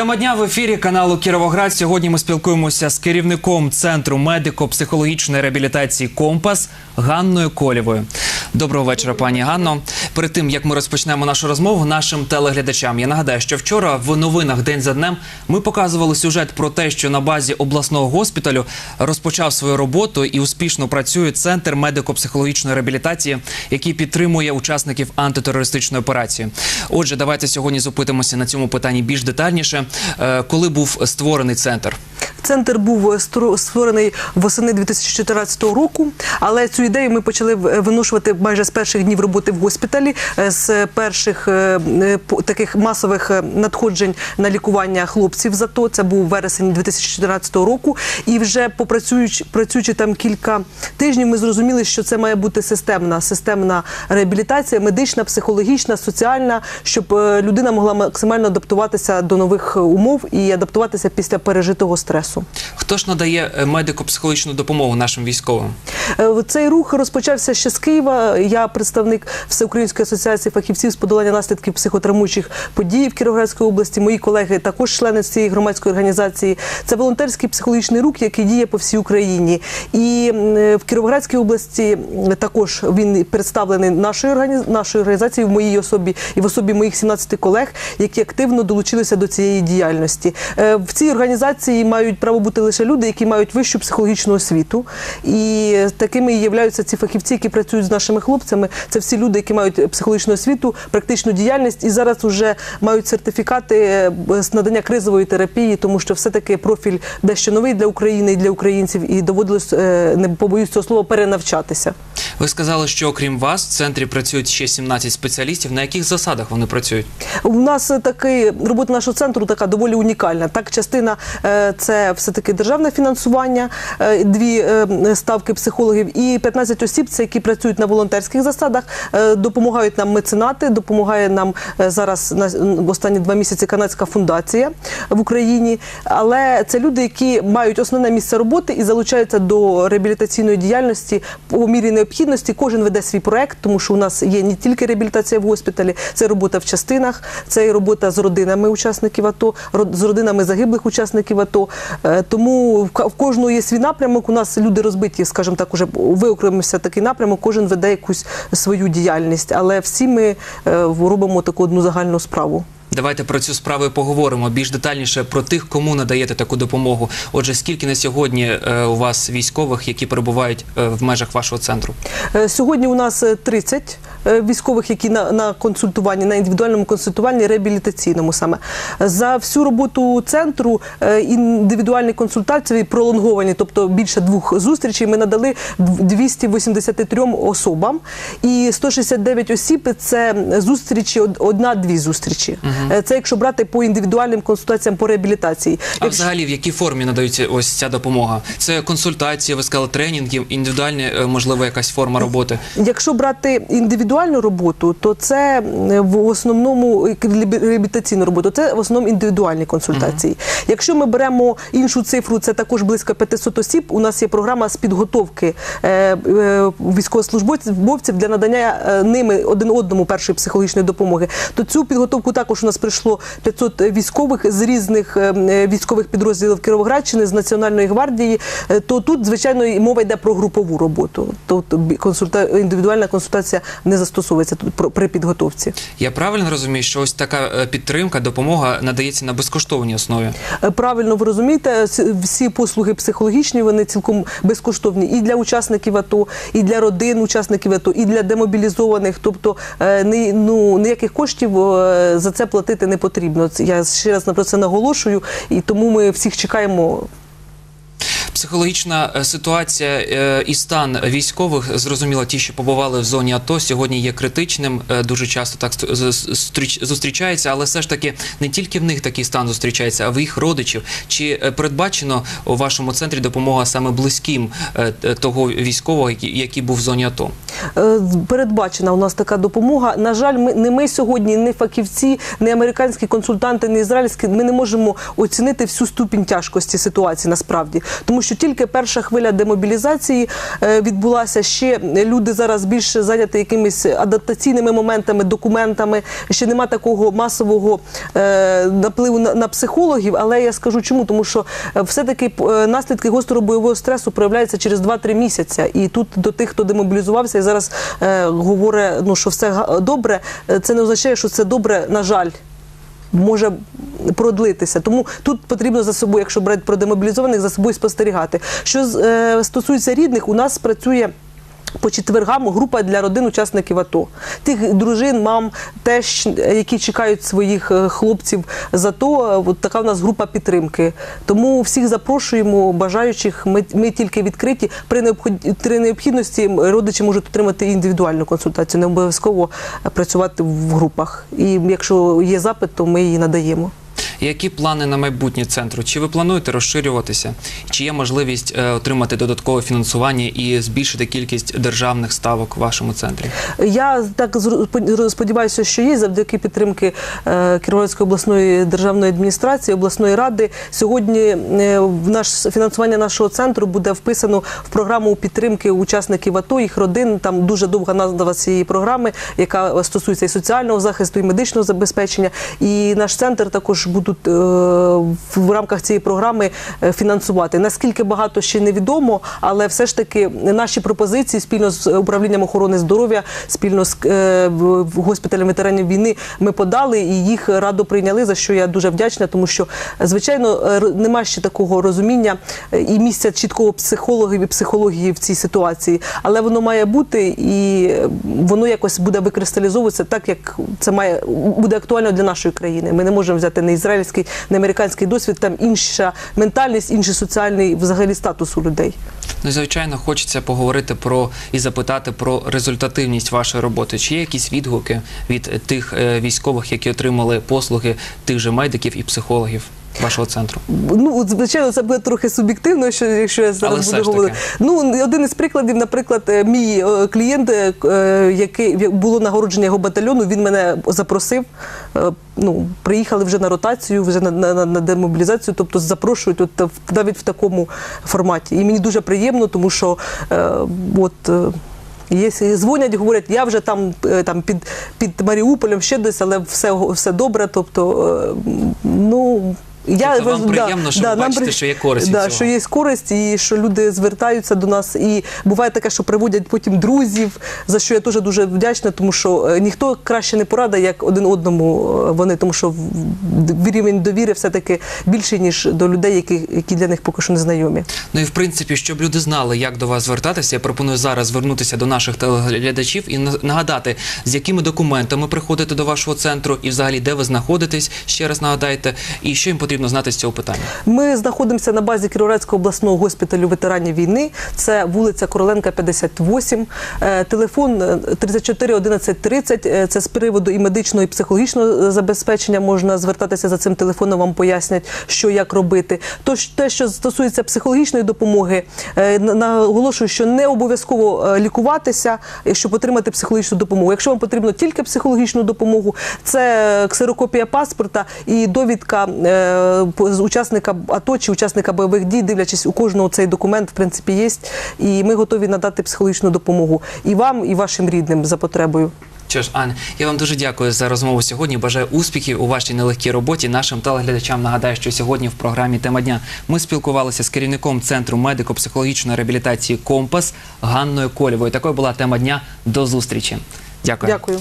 Тема дня в ефірі каналу Кіровоград. Сьогодні ми спілкуємося з керівником центру медико-психологічної реабілітації Компас Ганною Колєвою. Доброго вечора, пані Ганно. Перед тим як ми розпочнемо нашу розмову нашим телеглядачам, я нагадаю, що вчора в новинах день за днем ми показували сюжет про те, що на базі обласного госпіталю розпочав свою роботу і успішно працює центр медико-психологічної реабілітації, який підтримує учасників антитерористичної операції. Отже, давайте сьогодні зупитимося на цьому питанні більш детальніше. Е, Коли був створений центр? Центр був стро- створений восени 2014 року, але цю ідею ми почали в- виношувати майже з перших днів роботи в госпіталі, е, з перших е, е, таких масових е, надходжень на лікування хлопців. Зато це був вересень 2014 року. І вже попрацюючи працюючи там кілька тижнів, ми зрозуміли, що це має бути системна, системна реабілітація, медична, психологічна, соціальна, щоб е, людина могла максимально адаптуватися до нових е, умов і адаптуватися після пережитого стресу. Хто ж надає е, медико-психологічну допомогу нашим військовим? Е, Цей рух розпочався ще з Києва. Я представник Всеукраїнської асоціації фахівців з подолання наслідків психотравмуючих подій в Кіровоградській області. Мої колеги також члени цієї громадської організації. Це волонтерський психологічний рух, який діє по всій Україні. І е, в Кіровоградській області також він представлений нашою органі- нашою організацією в моїй особі і в особі моїх 17 колег, які активно долучилися до цієї діяльності. В цій організації мають право бути лише люди, які мають вищу психологічну освіту. І такими являються ці фахівці, які працюють з нашими хлопцями. Це всі люди, які мають психологічну освіту, практичну діяльність і зараз вже мають сертифікати е, з надання кризової терапії, тому що все-таки профіль дещо новий для України і для українців, і доводилось е, не побоюсь цього слова перенавчатися. Ви сказали, що окрім вас в центрі працюють ще 17 спеціалістів. На яких засадах вони працюють? У нас такий робота нашого центру така доволі унікальна. Так, частина е, це все таки державне фінансування, е, дві е, ставки психологів і 15 осіб, це які працюють на волонтерських засадах, допомагають нам меценати, допомагає нам зараз на останні два місяці канадська фундація в Україні. Але це люди, які мають основне місце роботи і залучаються до реабілітаційної діяльності по мірі необхідності. Кожен веде свій проект, тому що у нас є не тільки реабілітація в госпіталі, це робота в частинах, це і робота з родинами учасників АТО, з родинами загиблих учасників АТО. Е, Тому в кожного є свій напрямок. У нас люди розбиті, скажімо так, уже виокремився такий напрямок. Кожен веде якусь свою діяльність, але всі ми е, робимо таку одну загальну справу. Давайте про цю справу і поговоримо більш детальніше про тих, кому надаєте таку допомогу. Отже, скільки на сьогодні е, у вас військових, які перебувають е, в межах вашого центру? Е, Сьогодні у нас е, 30 е, військових, які на, на консультуванні, на індивідуальному консультуванні, реабілітаційному саме. За всю роботу центру індивідуальні консультації пролонговані, тобто більше двох зустрічей, ми надали 283 особам. І 169 осіб це зустрічі, одна-дві зустрічі. Е, Це якщо брати по індивідуальним консультаціям по реабілітації. А Якщо- взагалі в якій формі надається ось ця допомога? Це консультації, ви сказали, тренінги, індивідуальні, е, можливо, якась форма роботи. Якщо брати індивідуальну роботу, то це в основному реабілітаційну роботу, це в основному індивідуальні консультації. Якщо ми беремо іншу цифру, це також близько 500 осіб. У нас є програма з підготовки е, е, військовослужбовців для надання е, ними один одному першої психологічної допомоги. То цю підготовку також у нас прийшло 500 військових з різних е, е, військових підрозділів Кіровоградщини, з Національної гвардії. Е, То тут, звичайно, мова йде про групову роботу. Тут консульта... індивідуальна консультація не застосовується тут при підготовці. Я правильно розумію, що ось така підтримка, допомога надається на безкоштовній основі. Правильно ви розумієте, всі послуги психологічні вони цілком безкоштовні і для учасників АТО, і для родин учасників АТО, і для демобілізованих. Тобто ні, ну, ніяких коштів за це платити не потрібно. Я ще раз на про це наголошую, і тому ми всіх чекаємо Психологічна е, ситуація е, і стан військових, зрозуміло, ті, що побували в зоні АТО, сьогодні є критичним. е, Дуже часто так зустрічається, але все ж таки не тільки в них такий стан зустрічається, а в їх родичів. Чи передбачено у вашому центрі допомога саме близьким того військового, який, був в зоні АТО? передбачена у нас така допомога. На жаль, ми не ми сьогодні, не фахівці, не американські консультанти, не ізраїльські. Ми не можемо оцінити всю ступінь тяжкості ситуації насправді, тому що тільки перша хвиля демобілізації е, відбулася. Ще люди зараз більше зайняті якимись адаптаційними моментами, документами. Ще нема такого масового е, напливу на, психологів. Але я скажу чому, тому що е, все-таки наслідки гострого бойового стресу проявляються через 2-3 місяці. І тут до тих, хто демобілізувався і зараз говорить, ну що все добре, це не означає, що це добре, на жаль. Може продлитися, тому тут потрібно за собою, якщо брати про демобілізованих, за собою спостерігати. Що е, стосується рідних, у нас працює. По четвергам група для родин учасників АТО, тих дружин, мам, теж які чекають своїх е, хлопців за то. От така в нас група підтримки. Тому всіх запрошуємо, бажаючих. Ми, ми тільки відкриті. При необхідності родичі можуть отримати індивідуальну консультацію, не обов'язково працювати в групах. І якщо є запит, то ми її надаємо. Які плани на майбутнє центру? Чи ви плануєте розширюватися? Чи є можливість е, отримати додаткове фінансування і збільшити кількість державних ставок в вашому центрі? Я так сподіваюся, що є завдяки підтримки е, Кіровоградської обласної державної адміністрації, обласної ради. Сьогодні е, в наш фінансування нашого центру буде вписано в програму підтримки учасників АТО, їх родин. Там дуже довга назва цієї програми, яка стосується і соціального захисту, і медичного забезпечення. І наш центр також будуть е, в рамках цієї програми е, фінансувати. Наскільки багато ще невідомо, але все ж таки наші пропозиції спільно з управлінням охорони здоров'я, спільно з е, госпіталем ветеранів війни ми подали і їх радо прийняли. За що я дуже вдячна, тому що звичайно нема ще такого розуміння і місця чіткого психологів і психології в цій ситуації, але воно має бути і воно якось буде викристалізовуватися так, як це має буде актуально для нашої країни. Ми не можемо взяти не ізраїльський, не американський досвід. Там інша ментальність, інший соціальний взагалі статус у людей. Ну, звичайно, хочеться поговорити про і запитати про результативність вашої роботи. Чи є якісь відгуки від тих е, військових, які отримали послуги тих же медиків і психологів вашого центру? Ну, звичайно, це буде трохи суб'єктивно, що якщо я Але зараз все буду говорити. Ну, один із прикладів, наприклад, е, мій е, клієнт, е, е, який було нагородження його батальйону, він мене запросив. е, Ну, приїхали вже на ротацію, вже на, на, на демобілізацію, тобто запрошують от, в- навіть в такому форматі. І мені дуже приємно, тому що е, от. е, Є, дзвонять, говорять, я вже там, е, там під, під Маріуполем ще десь, але все, все добре. Тобто, е, ну. Я, Тобто вам приємно, що ви бачите, при- що є користь да, цього. що є користь, і що люди звертаються до нас. І буває таке, що приводять потім друзів, за що я теж дуже вдячна, тому що е, ніхто краще не порадить, як один одному е, вони, тому що рівень довіри все-таки більший, ніж до людей, які, які для них поки що не знайомі. Ну і в принципі, щоб люди знали, як до вас звертатися, я пропоную зараз звернутися до наших телеглядачів і на- нагадати, з якими документами приходите до вашого центру, і взагалі де ви знаходитесь. Ще раз нагадайте, і що їм потрібно знати з цього питання. Ми знаходимося на базі Кіровоградського обласного госпіталю ветеранів війни. Це вулиця Короленка, 58. Е, Телефон е, 34 11 30. Е, Це з приводу і медичного, і психологічного е, забезпечення. Можна звертатися за цим телефоном, вам пояснять, що як робити. Тож те, що стосується психологічної допомоги, е, наголошую, що не обов'язково лікуватися, щоб отримати психологічну допомогу. Якщо вам потрібно тільки психологічну допомогу, це ксерокопія паспорта і довідка учасника АТО чи учасника бойових дій, дивлячись, у кожного цей документ в принципі є. І ми готові надати психологічну допомогу і вам, і вашим рідним за потребою. Що ж, Анна, я вам дуже дякую за розмову сьогодні. Бажаю успіхів у вашій нелегкій роботі. Нашим телеглядачам нагадаю, що сьогодні в програмі Тема дня ми спілкувалися з керівником центру медико-психологічної реабілітації Компас Ганною Колєвою. Такою була тема дня. До зустрічі. Дякую. Дякую.